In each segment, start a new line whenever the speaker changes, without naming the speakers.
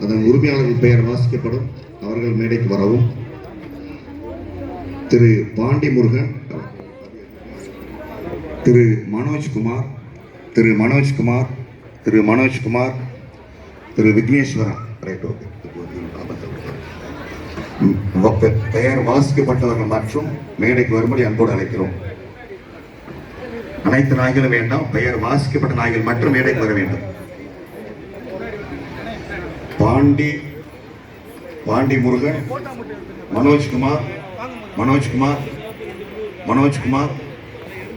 அதன் உரிமையாளர்கள் பெயர் வாசிக்கப்படும். அவர்கள் மேடைக்கு வரவும். திரு பாண்டி முருகன் திரு மனோஜ்குமார் திரு மனோஜ்குமார் திரு மனோஜ்குமார் திரு விக்னேஸ்வரன். ரைட் ஓகே பெயர் வாசிக்கப்பட்டவர்கள் மற்றும் மேடைக்கு வரும்படி அன்போடு அழைக்கிறோம். அனைத்து நாய்களும் வேண்டாம். பெயர் வாசிக்கப்பட்ட நாய்கள் மற்றும் மேடைக்கு வர வேண்டும். பாண்டி பாண்டி முருகன் மனோஜ்குமார் மனோஜ்குமார் மனோஜ்குமார்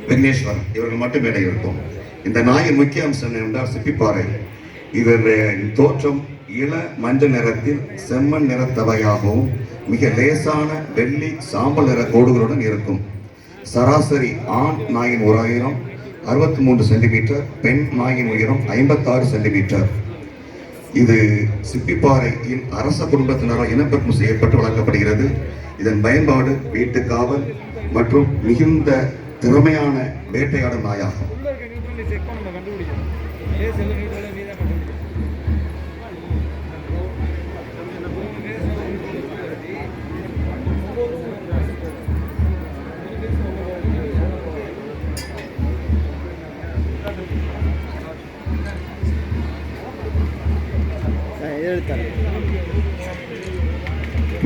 விக்னேஸ்வரன். இவர்கள் மட்டும் மேடை இருக்கும். இந்த நாயின் முக்கிய அம்சம் என்றால் சிப்பிப்பாறை. இவர் தோற்றம் இள மஞ்சள் நிறத்தில் செம்மண் நிறத்தவையாகவும் மிக லேசான வெள்ளி சாம்பல் நிற கோடுகளுடன் இருக்கும். சராசரி ஆண் நாயின் உயரம் அறுபத்தி மூன்று சென்டிமீட்டர் பெண் நாயின் உயரம் ஐம்பத்தாறு சென்டிமீட்டர். இது சிப்பிப்பாறையின் அரச குடும்பத்தினரால் இனப்பெருக்கம் செய்யப்பட்டு வளர்க்கப்படுகிறது இதன் பயன்பாடு வீட்டு காவல் மற்றும் மிகுந்த திறமையான வேட்டையாடும் நாயாகும்.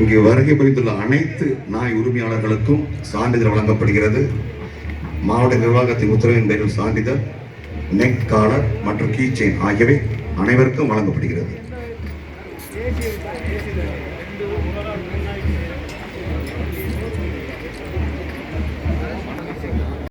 இங்கே வருகை புரிந்துள்ள அனைத்து நாய் உரிமையாளர்களுக்கும் சான்றிதழ் வழங்கப்படுகிறது. மாவட்ட நிர்வாகத்தின் உத்தரவின் பெயரில் சான்றிதழ் நெக் காலர் மற்றும் கீ செயின் ஆகியவை அனைவருக்கும் வழங்கப்படுகிறது.